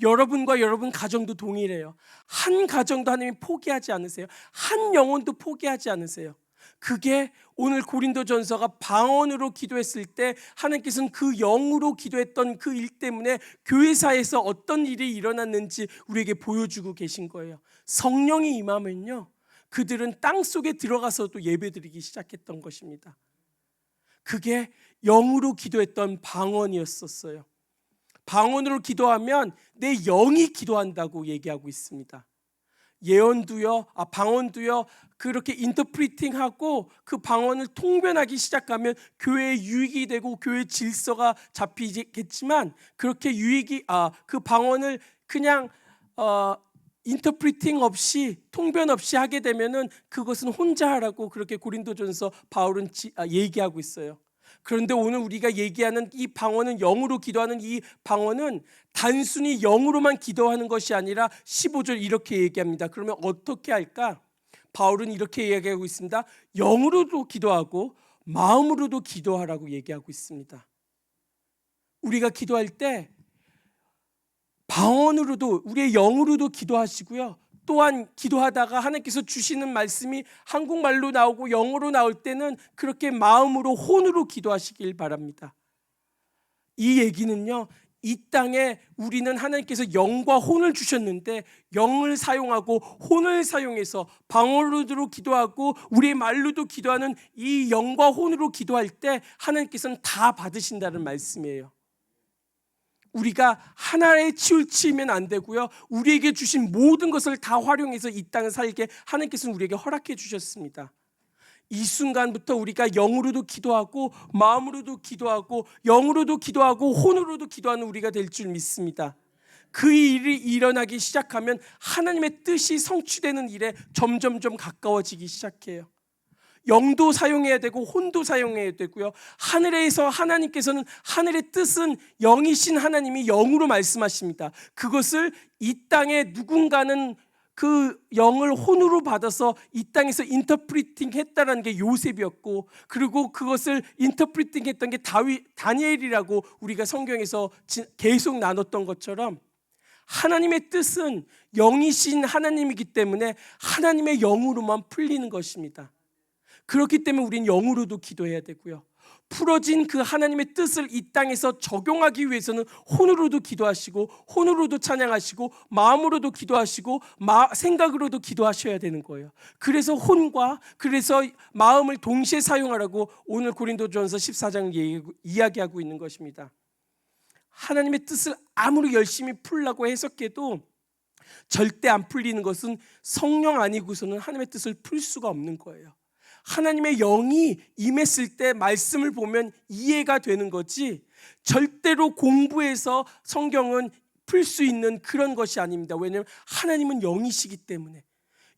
여러분과 여러분 가정도 동일해요. 한 가정도 하나님이 포기하지 않으세요. 한 영혼도 포기하지 않으세요. 그게 오늘 고린도전서가 방언으로 기도했을 때 하나님께서는 그 영으로 기도했던 그 일 때문에 교회사에서 어떤 일이 일어났는지 우리에게 보여주고 계신 거예요. 성령이 임하면요. 그들은 땅 속에 들어가서도 예배드리기 시작했던 것입니다. 그게 영으로 기도했던 방언이었었어요. 방언으로 기도하면 내 영이 기도한다고 얘기하고 있습니다. 예언도요, 아 방언도요. 그렇게 인터프리팅하고 그 방언을 통변하기 시작하면 교회에 유익이 되고 교회 질서가 잡히겠지만 그렇게 유익이 아 그 방언을 그냥 어 인터프리팅 없이 통변 없이 하게 되면은 그것은 혼자 하라고 그렇게 고린도전서 바울은 지, 아, 얘기하고 있어요. 그런데 오늘 우리가 얘기하는 이 방언은 영으로 기도하는 이 방언은 단순히 영으로만 기도하는 것이 아니라 15절 이렇게 얘기합니다. 그러면 어떻게 할까? 바울은 이렇게 얘기하고 있습니다. 영으로도 기도하고 마음으로도 기도하라고 얘기하고 있습니다. 우리가 기도할 때 방언으로도 우리의 영으로도 기도하시고요. 또한 기도하다가 하나님께서 주시는 말씀이 한국말로 나오고 영어로 나올 때는 그렇게 마음으로 혼으로 기도하시길 바랍니다. 이 얘기는요. 이 땅에 우리는 하나님께서 영과 혼을 주셨는데 영을 사용하고 혼을 사용해서 방언으로 기도하고 우리의 말로도 기도하는 이 영과 혼으로 기도할 때 하나님께서는 다 받으신다는 말씀이에요. 우리가 하나에 치우치면 안 되고요. 우리에게 주신 모든 것을 다 활용해서 이 땅을 살게 하나님께서는 우리에게 허락해 주셨습니다. 이 순간부터 우리가 영으로도 기도하고 마음으로도 기도하고 영으로도 기도하고 혼으로도 기도하는 우리가 될 줄 믿습니다. 그 일이 일어나기 시작하면 하나님의 뜻이 성취되는 일에 점점점 가까워지기 시작해요. 영도 사용해야 되고 혼도 사용해야 되고요. 하늘에서 하나님께서는 하늘의 뜻은 영이신 하나님이 영으로 말씀하십니다. 그것을 이 땅에 누군가는 그 영을 혼으로 받아서 이 땅에서 인터프리팅 했다라는 게 요셉이었고 그리고 그것을 인터프리팅 했던 게 다윗 다니엘이라고 우리가 성경에서 계속 나눴던 것처럼 하나님의 뜻은 영이신 하나님이기 때문에 하나님의 영으로만 풀리는 것입니다. 그렇기 때문에 우리는 영으로도 기도해야 되고요. 풀어진 그 하나님의 뜻을 이 땅에서 적용하기 위해서는 혼으로도 기도하시고 혼으로도 찬양하시고 마음으로도 기도하시고 마, 생각으로도 기도하셔야 되는 거예요. 그래서 혼과 그래서 마음을 동시에 사용하라고 오늘 고린도전서 14장 얘기, 이야기하고 있는 것입니다. 하나님의 뜻을 아무리 열심히 풀라고 해석해도 절대 안 풀리는 것은 성령 아니고서는 하나님의 뜻을 풀 수가 없는 거예요. 하나님의 영이 임했을 때 말씀을 보면 이해가 되는 거지 절대로 공부해서 성경은 풀 수 있는 그런 것이 아닙니다. 왜냐하면 하나님은 영이시기 때문에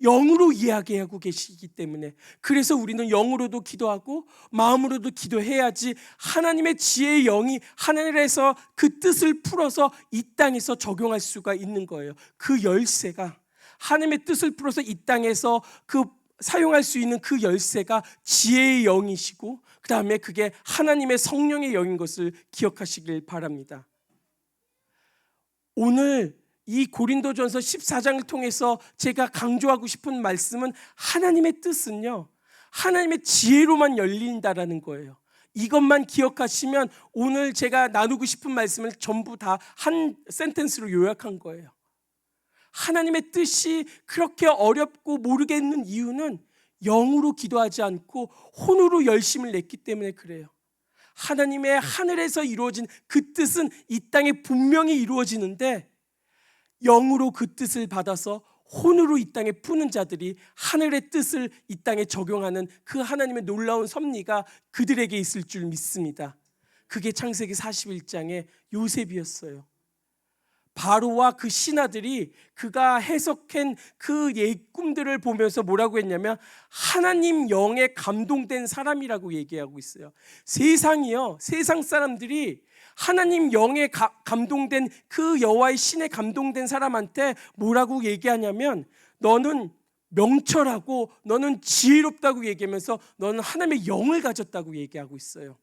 영으로 이야기 하고 계시기 때문에 그래서 우리는 영으로도 기도하고 마음으로도 기도해야지 하나님의 지혜의 영이 하늘에서 그 뜻을 풀어서 이 땅에서 적용할 수가 있는 거예요. 그 열쇠가 하나님의 뜻을 풀어서 이 땅에서 그 사용할 수 있는 그 열쇠가 지혜의 영이시고 그 다음에 그게 하나님의 성령의 영인 것을 기억하시길 바랍니다. 오늘 이 고린도전서 14장을 통해서 제가 강조하고 싶은 말씀은 하나님의 뜻은요. 하나님의 지혜로만 열린다라는 거예요. 이것만 기억하시면 오늘 제가 나누고 싶은 말씀을 전부 다 한 센텐스로 요약한 거예요. 하나님의 뜻이 그렇게 어렵고 모르겠는 이유는 영으로 기도하지 않고 혼으로 열심을 냈기 때문에 그래요. 하나님의 하늘에서 이루어진 그 뜻은 이 땅에 분명히 이루어지는데 영으로 그 뜻을 받아서 혼으로 이 땅에 푸는 자들이 하늘의 뜻을 이 땅에 적용하는 그 하나님의 놀라운 섭리가 그들에게 있을 줄 믿습니다. 그게 창세기 41장의 요셉이었어요. 바로와 그 신하들이 그가 해석한 그 꿈들을 보면서 뭐라고 했냐면 하나님 영에 감동된 사람이라고 얘기하고 있어요. 세상이요. 세상 사람들이 하나님 영에 가, 감동된 그 여호와의 신에 감동된 사람한테 뭐라고 얘기하냐면 너는 명철하고 너는 지혜롭다고 얘기하면서 너는 하나님의 영을 가졌다고 얘기하고 있어요.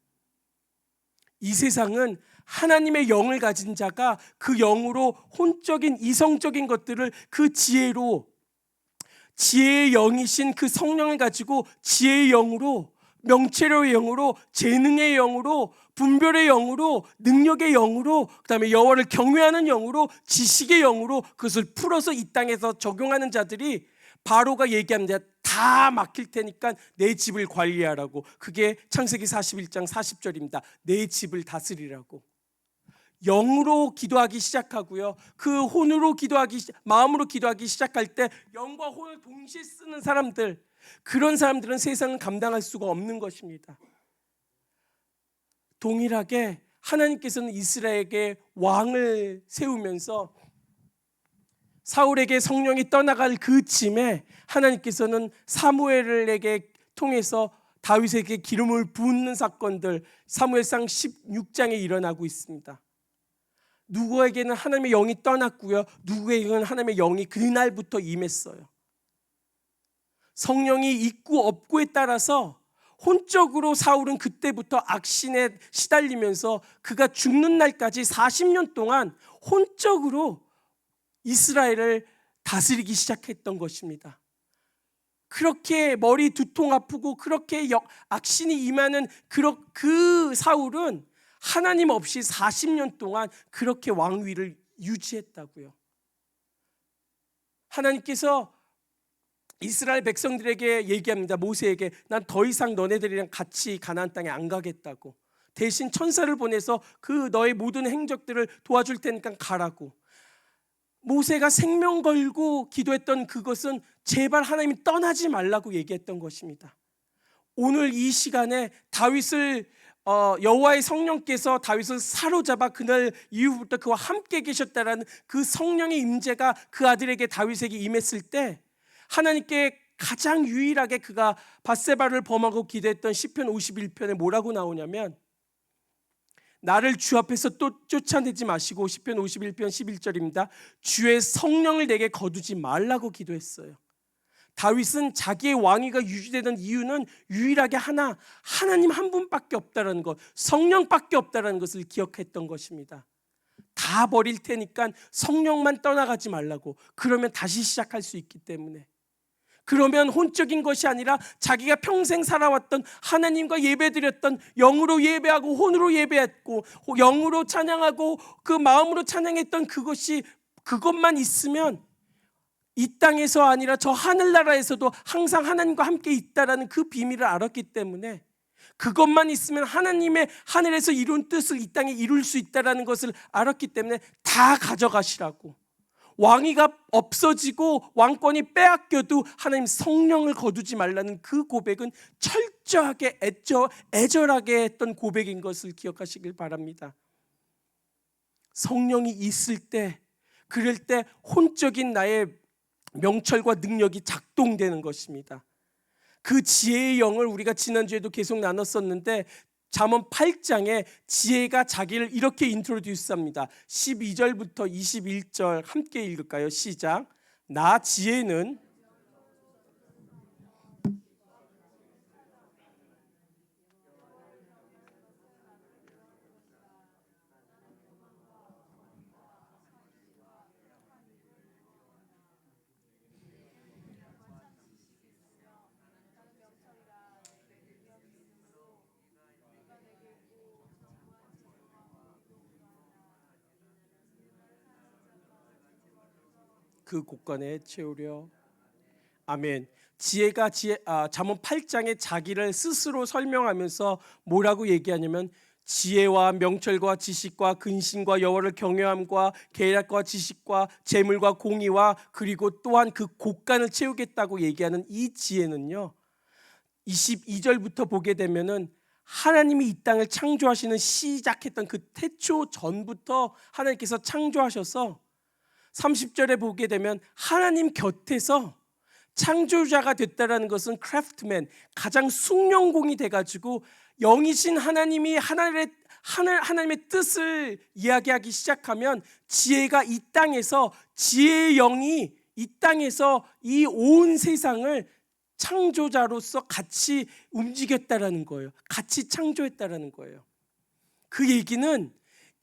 이 세상은 하나님의 영을 가진 자가 그 영으로 혼적인 이성적인 것들을 그 지혜로 지혜의 영이신 그 성령을 가지고 지혜의 영으로 명체로의 영으로 재능의 영으로 분별의 영으로 능력의 영으로 그다음에 여호와를 경외하는 영으로 지식의 영으로 그것을 풀어서 이 땅에서 적용하는 자들이 바로가 얘기합니다. 다 막힐 테니까 내 집을 관리하라고. 그게 창세기 41장 40절입니다. 내 집을 다스리라고. 영으로 기도하기 시작하고요. 그 혼으로 기도하기 시- 마음으로 기도하기 시작할 때 영과 혼을 동시에 쓰는 사람들 그런 사람들은 세상은 감당할 수가 없는 것입니다. 동일하게 하나님께서는 이스라엘에게 왕을 세우면서 사울에게 성령이 떠나갈 그 쯤에 하나님께서는 사무엘에게 통해서 다윗에게 기름을 붓는 사건들 사무엘상 16장에 일어나고 있습니다. 누구에게는 하나님의 영이 떠났고요. 누구에게는 하나님의 영이 그날부터 임했어요. 성령이 있고 없고에 따라서 혼적으로 사울은 그때부터 악신에 시달리면서 그가 죽는 날까지 40년 동안 혼적으로 이스라엘을 다스리기 시작했던 것입니다. 그렇게 머리 두통 아프고 그렇게 역- 악신이 임하는 그러- 그 사울은 하나님 없이 40년 동안 그렇게 왕위를 유지했다고요. 하나님께서 이스라엘 백성들에게 얘기합니다. 모세에게 난 더 이상 너네들이랑 같이 가나안 땅에 안 가겠다고. 대신 천사를 보내서 그 너의 모든 행적들을 도와줄 테니까 가라고. 모세가 생명 걸고 기도했던 그것은 제발 하나님이 떠나지 말라고 얘기했던 것입니다. 오늘 이 시간에 다윗을 어, 여호와의 성령께서 다윗을 사로잡아 그날 이후부터 그와 함께 계셨다라는 그 성령의 임재가 그 아들에게 다윗에게 임했을 때 하나님께 가장 유일하게 그가 바세바를 범하고 기도했던 시편 51편에 뭐라고 나오냐면 나를 주 앞에서 또 쫓아내지 마시고 시편 51편 11절입니다. 주의 성령을 내게 거두지 말라고 기도했어요. 다윗은 자기의 왕위가 유지되는 이유는 유일하게 하나 하나님 한 분밖에 없다라는 것, 성령밖에 없다라는 것을 기억했던 것입니다. 다 버릴 테니까 성령만 떠나가지 말라고. 그러면 다시 시작할 수 있기 때문에. 그러면 혼적인 것이 아니라 자기가 평생 살아왔던 하나님과 예배드렸던 영으로 예배하고 혼으로 예배했고 영으로 찬양하고 그 마음으로 찬양했던 그것이 그것만 있으면 이 땅에서 아니라 저 하늘나라에서도 항상 하나님과 함께 있다라는 그 비밀을 알았기 때문에 그것만 있으면 하나님의 하늘에서 이룬 뜻을 이 땅에 이룰 수 있다라는 것을 알았기 때문에 다 가져가시라고 왕위가 없어지고 왕권이 빼앗겨도 하나님 성령을 거두지 말라는 그 고백은 철저하게 애절, 애절하게 했던 고백인 것을 기억하시길 바랍니다. 성령이 있을 때 그럴 때 혼적인 나의 명철과 능력이 작동되는 것입니다. 그 지혜의 영을 우리가 지난주에도 계속 나눴었는데 잠언 8장에 지혜가 자기를 이렇게 인트로듀스합니다. 12절부터 21절 함께 읽을까요? 시작. 나 지혜는 그 곳간에 채우려. 아멘. 지혜가 지혜 아, 잠언 8장에 자기를 스스로 설명하면서 뭐라고 얘기하냐면 지혜와 명철과 지식과 근신과 여호와를 경외함과 계략과 지식과 재물과 공의와 그리고 또한 그 곳간을 채우겠다고 얘기하는 이 지혜는요. 22절부터 보게 되면은 하나님이 이 땅을 창조하시는 시작했던 그 태초 전부터 하나님께서 창조하셔서 30절에 보게 되면 하나님 곁에서 창조자가 됐다라는 것은 크래프트맨 가장 숙련공이 돼 가지고 영이신 하나님이 하나님의 하늘 하나님의 뜻을 이야기하기 시작하면 지혜가 이 땅에서 지혜의 영이 이 땅에서 이 온 세상을 창조자로서 같이 움직였다라는 거예요. 같이 창조했다라는 거예요. 그 얘기는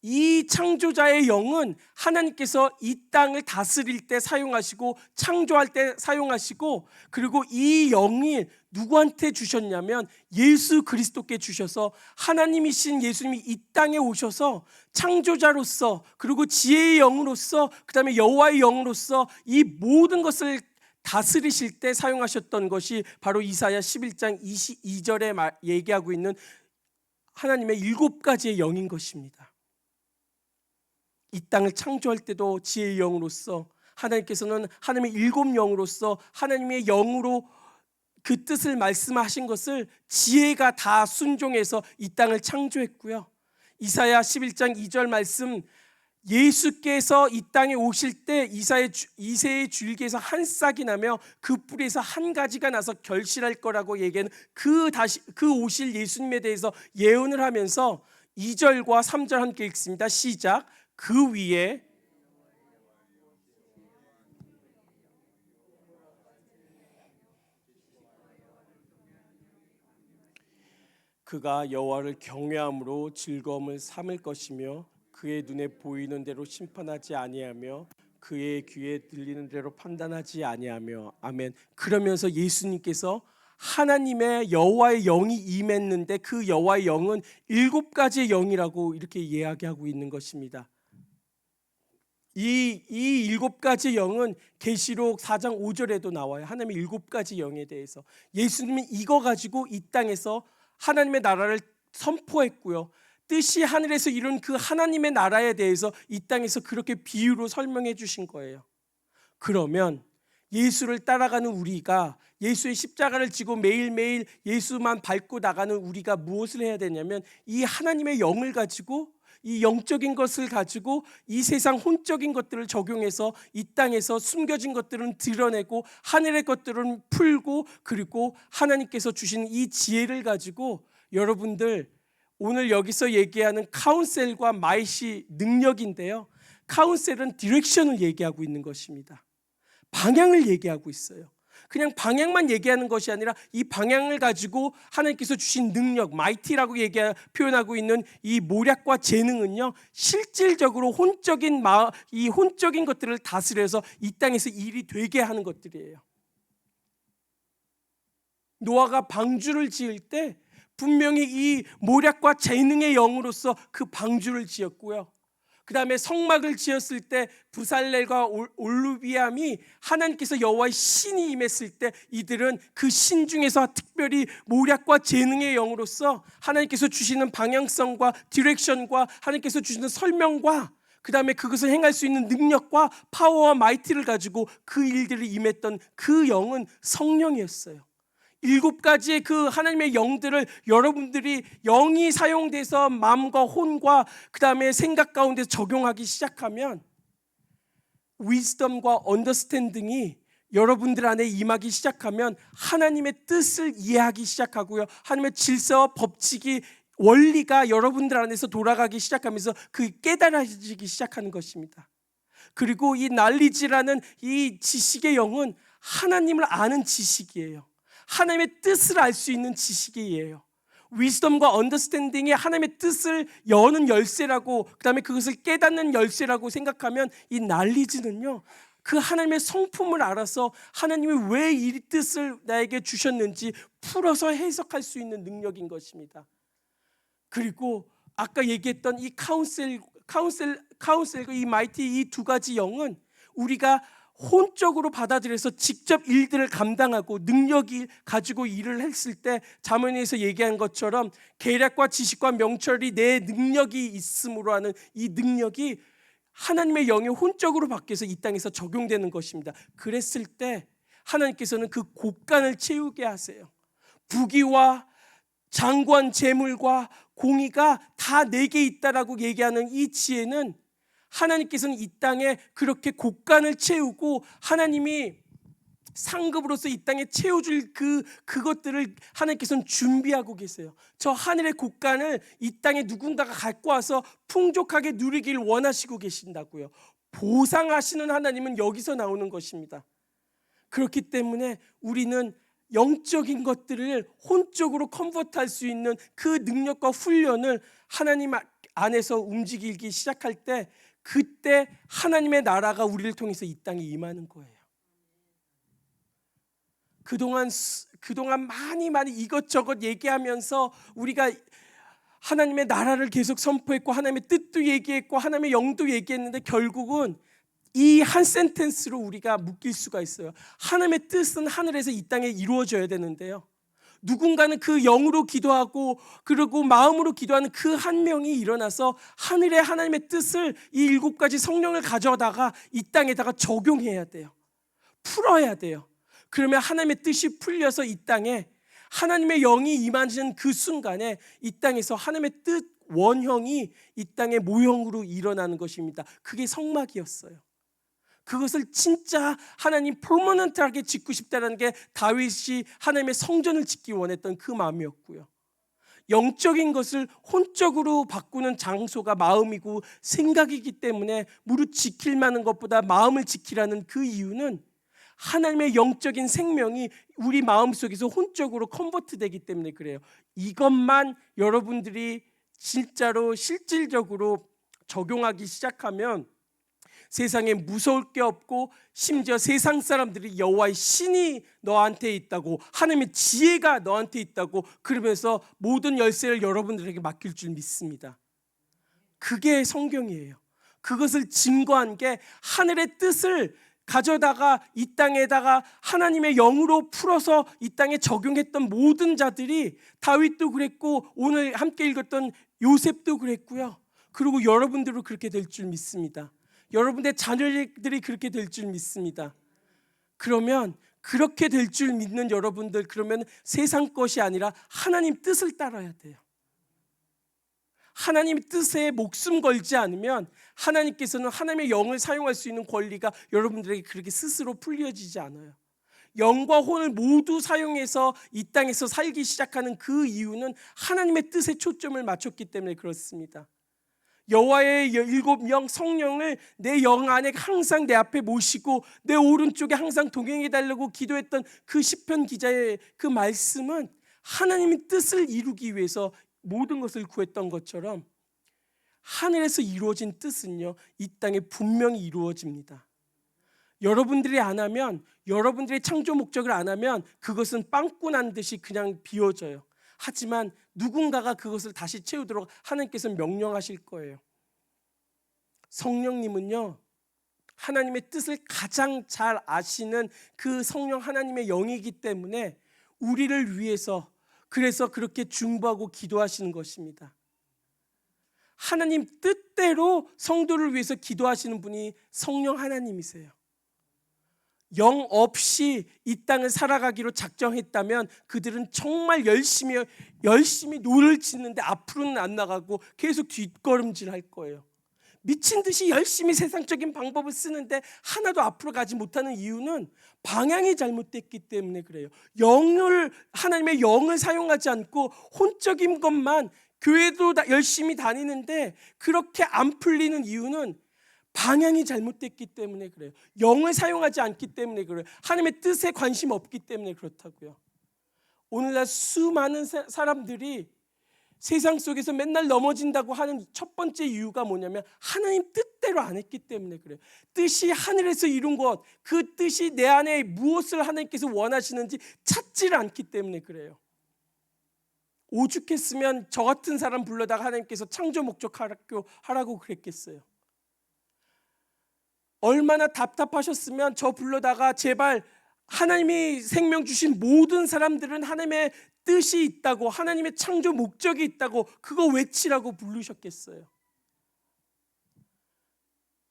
이 창조자의 영은 하나님께서 이 땅을 다스릴 때 사용하시고 창조할 때 사용하시고 그리고 이 영이 누구한테 주셨냐면 예수 그리스도께 주셔서 하나님이신 예수님이 이 땅에 오셔서 창조자로서 그리고 지혜의 영으로서 그다음에 여호와의 영으로서 이 모든 것을 다스리실 때 사용하셨던 것이 바로 이사야 11장 22절에 얘기하고 있는 하나님의 일곱 가지의 영인 것입니다. 이 땅을 창조할 때도 지혜의 영으로서 하나님께서는 하나님의 일곱 영으로서 하나님의 영으로 그 뜻을 말씀하신 것을 지혜가 다 순종해서 이 땅을 창조했고요. 이사야 11장 2절 말씀 예수께서 이 땅에 오실 때 이사의 이세의 줄기에서 한 싹이 나며 그 뿌리에서 한 가지가 나서 결실할 거라고 얘기하는 그 다시 그 오실 예수님에 대해서 예언을 하면서 2절과 3절 함께 읽습니다. 시작. 그 위에 그가 여호와를 경외함으로 즐거움을 삼을 것이며 그의 눈에 보이는 대로 심판하지 아니하며 그의 귀에 들리는 대로 판단하지 아니하며 아멘. 그러면서 예수님께서 하나님의 여호와의 영이 임했는데 그 여호와의 영은 일곱 가지의 영이라고 이렇게 이야기하고 있는 것입니다. 이, 이 일곱 가지 영은 계시록 4장 5절에도 나와요. 하나님의 일곱 가지 영에 대해서. 예수님이 이거 가지고 이 땅에서 하나님의 나라를 선포했고요. 뜻이 하늘에서 이룬 그 하나님의 나라에 대해서 이 땅에서 그렇게 비유로 설명해 주신 거예요. 그러면 예수를 따라가는 우리가 예수의 십자가를 지고 매일매일 예수만 밟고 나가는 우리가 무엇을 해야 되냐면 이 하나님의 영을 가지고 이 영적인 것을 가지고 이 세상 혼적인 것들을 적용해서 이 땅에서 숨겨진 것들은 드러내고 하늘의 것들은 풀고 그리고 하나님께서 주신 이 지혜를 가지고 여러분들 오늘 여기서 얘기하는 카운셀과 마이시 능력인데요. 카운셀은 디렉션을 얘기하고 있는 것입니다. 방향을 얘기하고 있어요. 그냥 방향만 얘기하는 것이 아니라 이 방향을 가지고 하나님께서 주신 능력, 마이티라고 얘기 표현하고 있는 이 모략과 재능은요 실질적으로 혼적인 마, 이 혼적인 것들을 다스려서 이 땅에서 일이 되게 하는 것들이에요. 노아가 방주를 지을 때 분명히 이 모략과 재능의 영으로서 그 방주를 지었고요. 그 다음에 성막을 지었을 때 부살렐과 올루비암이 하나님께서 여호와의 신이 임했을 때 이들은 그 신 중에서 특별히 모략과 재능의 영으로서 하나님께서 주시는 방향성과 디렉션과 하나님께서 주시는 설명과 그 다음에 그것을 행할 수 있는 능력과 파워와 마이티를 가지고 그 일들을 임했던 그 영은 성령이었어요. 일곱 가지의 그 하나님의 영들을 여러분들이 영이 사용돼서 마음과 혼과 그 다음에 생각 가운데 적용하기 시작하면 위스덤과 언더스탠딩이 여러분들 안에 임하기 시작하면 하나님의 뜻을 이해하기 시작하고요. 하나님의 질서와 법칙이 원리가 여러분들 안에서 돌아가기 시작하면서 그 깨달아지기 시작하는 것입니다. 그리고 이 난리지라는 이 지식의 영은 하나님을 아는 지식이에요. 하나님의 뜻을 알 수 있는 지식이에요. 위스덤과 언더스탠딩이 하나님의 뜻을 여는 열쇠라고 그다음에 그것을 깨닫는 열쇠라고 생각하면 이 난리지는요. 그 하나님의 성품을 알아서 하나님이 왜 이 뜻을 나에게 주셨는지 풀어서 해석할 수 있는 능력인 것입니다. 그리고 아까 얘기했던 이 카운셀 카운셀 카운셀과 이 마이티 이 두 가지 영은 우리가 혼적으로 받아들여서 직접 일들을 감당하고 능력이 가지고 일을 했을 때 자문에서 얘기한 것처럼 계략과 지식과 명철이 내 능력이 있음으로 하는 이 능력이 하나님의 영의 혼적으로 바뀌어서 이 땅에서 적용되는 것입니다. 그랬을 때 하나님께서는 그 곳간을 채우게 하세요. 부귀와 장관 재물과 공의가 다 내게 있다라고 얘기하는 이 지혜는 하나님께서는 이 땅에 그렇게 곳간을 채우고 하나님이 상급으로서 이 땅에 채워줄 그 그것들을 하나님께서는 준비하고 계세요. 저 하늘의 곳간을 이 땅에 누군가가 갖고 와서 풍족하게 누리길 원하시고 계신다고요. 보상하시는 하나님은 여기서 나오는 것입니다. 그렇기 때문에 우리는 영적인 것들을 혼적으로 컨버트할 수 있는 그 능력과 훈련을 하나님 안에서 움직이기 시작할 때 그때 하나님의 나라가 우리를 통해서 이 땅에 임하는 거예요. 그동안 수- 그동안 많이 많이 이것저것 얘기하면서 우리가 하나님의 나라를 계속 선포했고 하나님의 뜻도 얘기했고 하나님의 영도 얘기했는데 결국은 이 한 센텐스로 우리가 묶일 수가 있어요. 하나님의 뜻은 하늘에서 이 땅에 이루어져야 되는데요. 누군가는 그 영으로 기도하고 그리고 마음으로 기도하는 그 한 명이 일어나서 하늘의 하나님의 뜻을 이 일곱 가지 성령을 가져다가 이 땅에다가 적용해야 돼요. 풀어야 돼요. 그러면 하나님의 뜻이 풀려서 이 땅에 하나님의 영이 임하는 그 순간에 이 땅에서 하나님의 뜻 원형이 이 땅의 모형으로 일어나는 것입니다. 그게 성막이었어요. 그것을 진짜 하나님 퍼머넌트하게 짓고 싶다는 게 다윗이 하나님의 성전을 짓기 원했던 그 마음이었고요. 영적인 것을 혼적으로 바꾸는 장소가 마음이고 생각이기 때문에 무릇 지킬 만한 것보다 마음을 지키라는 그 이유는 하나님의 영적인 생명이 우리 마음 속에서 혼적으로 컨버트 되기 때문에 그래요. 이것만 여러분들이 진짜로 실질적으로 적용하기 시작하면 세상에 무서울 게 없고 심지어 세상 사람들이 여호와의 신이 너한테 있다고 하나님의 지혜가 너한테 있다고 그러면서 모든 열쇠를 여러분들에게 맡길 줄 믿습니다. 그게 성경이에요. 그것을 증거한 게 하늘의 뜻을 가져다가 이 땅에다가 하나님의 영으로 풀어서 이 땅에 적용했던 모든 자들이 다윗도 그랬고 오늘 함께 읽었던 요셉도 그랬고요. 그리고 여러분들도 그렇게 될 줄 믿습니다. 여러분의 자녀들이 그렇게 될 줄 믿습니다. 그러면 그렇게 될 줄 믿는 여러분들 그러면 세상 것이 아니라 하나님 뜻을 따라야 돼요. 하나님 뜻에 목숨 걸지 않으면 하나님께서는 하나님의 영을 사용할 수 있는 권리가 여러분들에게 그렇게 스스로 풀려지지 않아요. 영과 혼을 모두 사용해서 이 땅에서 살기 시작하는 그 이유는 하나님의 뜻에 초점을 맞췄기 때문에 그렇습니다. 여호와의 일곱 영 성령을 내 영 안에 항상 내 앞에 모시고 내 오른쪽에 항상 동행해 달라고 기도했던 그 시편 기자의 그 말씀은 하나님의 뜻을 이루기 위해서 모든 것을 구했던 것처럼 하늘에서 이루어진 뜻은요 이 땅에 분명히 이루어집니다. 여러분들이 안 하면 여러분들의 창조 목적을 안 하면 그것은 빵꾸 난 듯이 그냥 비워져요. 하지만 누군가가 그것을 다시 채우도록 하나님께서 명령하실 거예요. 성령님은요, 하나님의 뜻을 가장 잘 아시는 그 성령 하나님의 영이기 때문에 우리를 위해서 그래서 그렇게 중보하고 기도하시는 것입니다. 하나님 뜻대로 성도를 위해서 기도하시는 분이 성령 하나님이세요. 영 없이 이 땅을 살아가기로 작정했다면 그들은 정말 열심히 열심히 노를 짓는데 앞으로는 안 나가고 계속 뒷걸음질 할 거예요. 미친 듯이 열심히 세상적인 방법을 쓰는데 하나도 앞으로 가지 못하는 이유는 방향이 잘못됐기 때문에 그래요. 영을 하나님의 영을 사용하지 않고 혼적인 것만 교회도 열심히 다니는데 그렇게 안 풀리는 이유는 방향이 잘못됐기 때문에 그래요. 영을 사용하지 않기 때문에 그래요. 하나님의 뜻에 관심 없기 때문에 그렇다고요. 오늘날 수많은 사람들이 세상 속에서 맨날 넘어진다고 하는 첫 번째 이유가 뭐냐면 하나님 뜻대로 안 했기 때문에 그래요. 뜻이 하늘에서 이룬 것, 그 뜻이 내 안에 무엇을 하나님께서 원하시는지 찾지를 않기 때문에 그래요. 오죽했으면 저 같은 사람 불러다가 하나님께서 창조 목적 하라고, 그랬겠어요. 얼마나 답답하셨으면 저 불러다가 제발 하나님이 생명 주신 모든 사람들은 하나님의 뜻이 있다고 하나님의 창조 목적이 있다고 그거 외치라고 부르셨겠어요.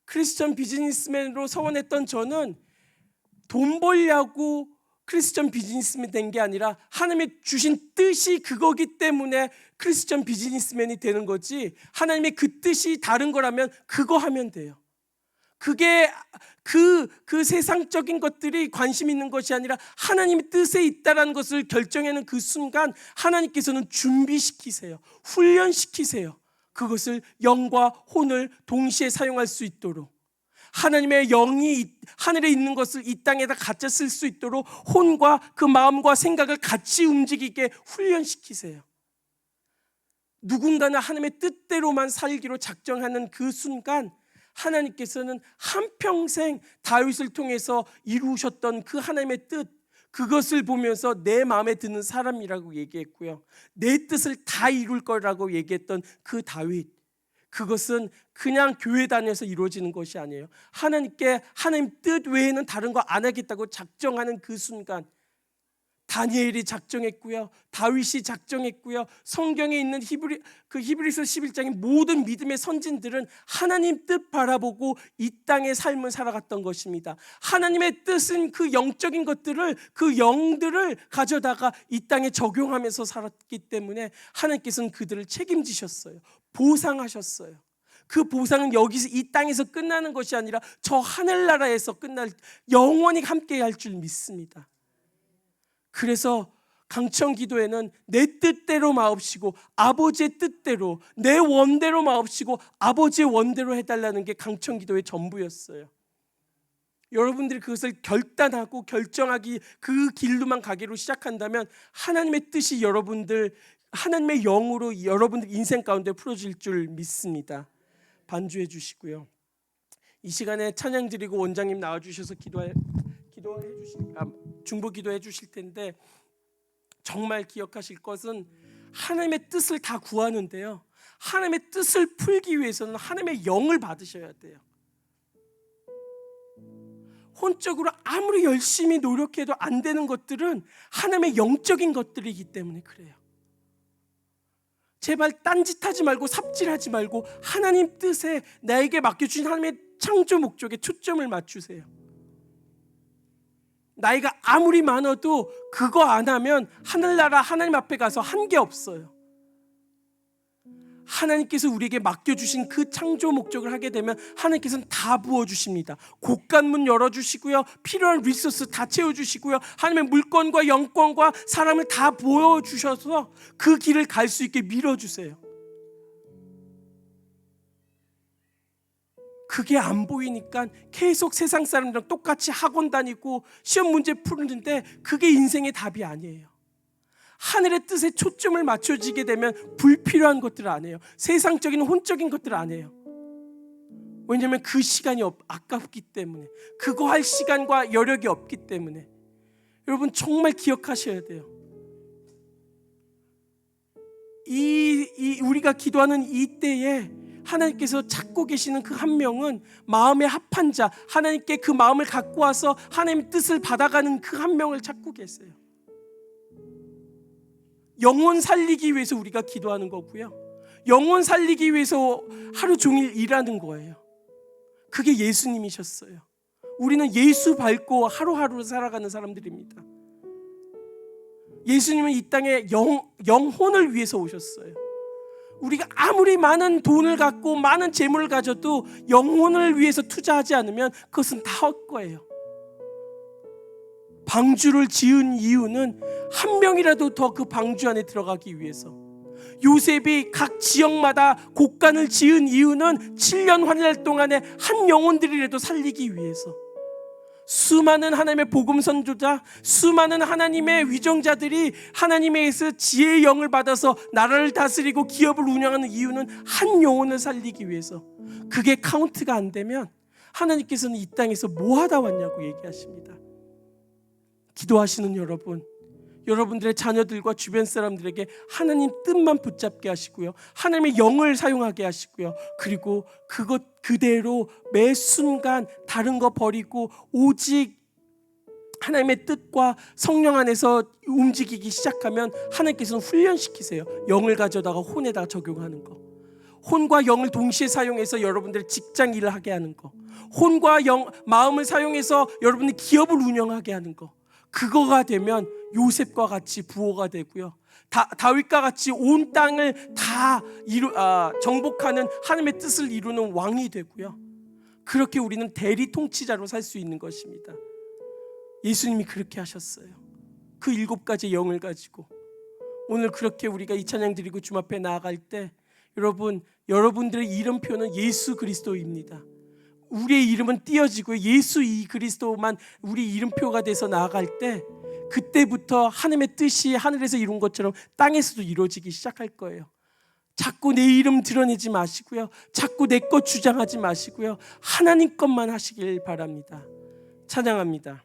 크리스천 비즈니스맨으로 서원했던 저는 돈 벌려고 크리스천 비즈니스맨 된 게 아니라 하나님의 주신 뜻이 그거기 때문에 크리스천 비즈니스맨이 되는 거지 하나님의 그 뜻이 다른 거라면 그거 하면 돼요. 그게 그, 그 세상적인 것들이 관심 있는 것이 아니라 하나님의 뜻에 있다라는 것을 결정하는 그 순간 하나님께서는 준비시키세요. 훈련시키세요. 그것을 영과 혼을 동시에 사용할 수 있도록 하나님의 영이 하늘에 있는 것을 이 땅에다 갖다 쓸수 있도록 혼과 그 마음과 생각을 같이 움직이게 훈련시키세요. 누군가는 하나님의 뜻대로만 살기로 작정하는 그 순간 하나님께서는 한평생 다윗을 통해서 이루셨던 그 하나님의 뜻 그것을 보면서 내 마음에 드는 사람이라고 얘기했고요. 내 뜻을 다 이룰 거라고 얘기했던 그 다윗 그것은 그냥 교회 다녀서 이루어지는 것이 아니에요. 하나님께 하나님 뜻 외에는 다른 거 안 하겠다고 작정하는 그 순간 다니엘이 작정했고요. 다윗이 작정했고요. 성경에 있는 히브리 그 히브리서 11장의 모든 믿음의 선진들은 하나님 뜻 바라보고 이 땅의 삶을 살아갔던 것입니다. 하나님의 뜻은 그 영적인 것들을 그 영들을 가져다가 이 땅에 적용하면서 살았기 때문에 하나님께서는 그들을 책임지셨어요. 보상하셨어요. 그 보상은 여기서 이 땅에서 끝나는 것이 아니라 저 하늘나라에서 끝날 영원히 함께 할 줄 믿습니다. 그래서 강청 기도에는 내 뜻대로 마옵시고 아버지의 뜻대로 내 원대로 마옵시고 아버지의 원대로 해달라는 게 강청 기도의 전부였어요. 여러분들이 그것을 결단하고 결정하기 그 길로만 가기로 시작한다면 하나님의 뜻이 여러분들 하나님의 영으로 여러분들 인생 가운데 풀어질 줄 믿습니다. 반주해 주시고요. 이 시간에 찬양 드리고 원장님 나와 주셔서 기도해 기도해 주실 아, 중보 기도해 주실 텐데 정말 기억하실 것은 하나님의 뜻을 다 구하는데요. 하나님의 뜻을 풀기 위해서는 하나님의 영을 받으셔야 돼요. 혼적으로 아무리 열심히 노력해도 안 되는 것들은 하나님의 영적인 것들이기 때문에 그래요. 제발 딴짓하지 말고 삽질하지 말고 하나님 뜻에 나에게 맡겨주신 하나님의 창조 목적에 초점을 맞추세요. 나이가 아무리 많아도 그거 안 하면 하늘나라 하나님 앞에 가서 한 게 없어요. 하나님께서 우리에게 맡겨주신 그 창조 목적을 하게 되면 하나님께서는 다 부어주십니다. 곳간문 열어주시고요. 필요한 리소스 다 채워주시고요. 하나님의 물건과 영권과 사람을 다 보여주셔서 그 길을 갈 수 있게 밀어주세요. 그게 안 보이니까 계속 세상 사람들랑 똑같이 학원 다니고 시험 문제 푸는데 그게 인생의 답이 아니에요. 하늘의 뜻에 초점을 맞춰지게 되면 불필요한 것들을 안 해요. 세상적인 혼적인 것들을 안 해요. 왜냐하면 그 시간이 없, 아깝기 때문에 그거 할 시간과 여력이 없기 때문에 여러분 정말 기억하셔야 돼요. 이, 이 우리가 기도하는 이 때에 하나님께서 찾고 계시는 그 한 명은 마음의 합한 자, 하나님께 그 마음을 갖고 와서 하나님의 뜻을 받아가는 그 한 명을 찾고 계세요. 영혼 살리기 위해서 우리가 기도하는 거고요. 영혼 살리기 위해서 하루 종일 일하는 거예요. 그게 예수님이셨어요. 우리는 예수 밟고 하루하루 살아가는 사람들입니다. 예수님은 이 땅에 영, 영혼을 위해서 오셨어요. 우리가 아무리 많은 돈을 갖고 많은 재물을 가져도 영혼을 위해서 투자하지 않으면 그것은 다 헛거예요. 방주를 지은 이유는 한 명이라도 더 그 방주 안에 들어가기 위해서. 요셉이 각 지역마다 곡간을 지은 이유는 7년 환란 동안에 한 영혼들이라도 살리기 위해서. 수많은 하나님의 복음 선조자, 수많은 하나님의 위정자들이 하나님에게서 지혜의 영을 받아서 나라를 다스리고 기업을 운영하는 이유는 한 영혼을 살리기 위해서. 그게 카운트가 안 되면 하나님께서는 이 땅에서 뭐 하다 왔냐고 얘기하십니다. 기도하시는 여러분, 여러분들의 자녀들과 주변 사람들에게 하나님 뜻만 붙잡게 하시고요. 하나님의 영을 사용하게 하시고요. 그리고 그것 그대로 매 순간 다른 거 버리고 오직 하나님의 뜻과 성령 안에서 움직이기 시작하면 하나님께서는 훈련시키세요. 영을 가져다가 혼에다가 적용하는 거. 혼과 영을 동시에 사용해서 여러분들의 직장 일을 하게 하는 거. 혼과 영 마음을 사용해서 여러분의 기업을 운영하게 하는 거. 그거가 되면 요셉과 같이 부호가 되고요. 다, 다윗과 같이 온 땅을 다 이루, 아, 정복하는 하나님의 뜻을 이루는 왕이 되고요. 그렇게 우리는 대리 통치자로 살 수 있는 것입니다. 예수님이 그렇게 하셨어요. 그 일곱 가지 영을 가지고 오늘 그렇게 우리가 이 찬양 드리고 주 앞에 나아갈 때 여러분 여러분들의 이름표는 예수 그리스도입니다. 우리의 이름은 띄어지고 예수 이 그리스도만 우리 이름표가 돼서 나아갈 때 그때부터 하나님의 뜻이 하늘에서 이룬 것처럼 땅에서도 이루어지기 시작할 거예요. 자꾸 내 이름 드러내지 마시고요. 자꾸 내 것 주장하지 마시고요. 하나님 것만 하시길 바랍니다. 찬양합니다.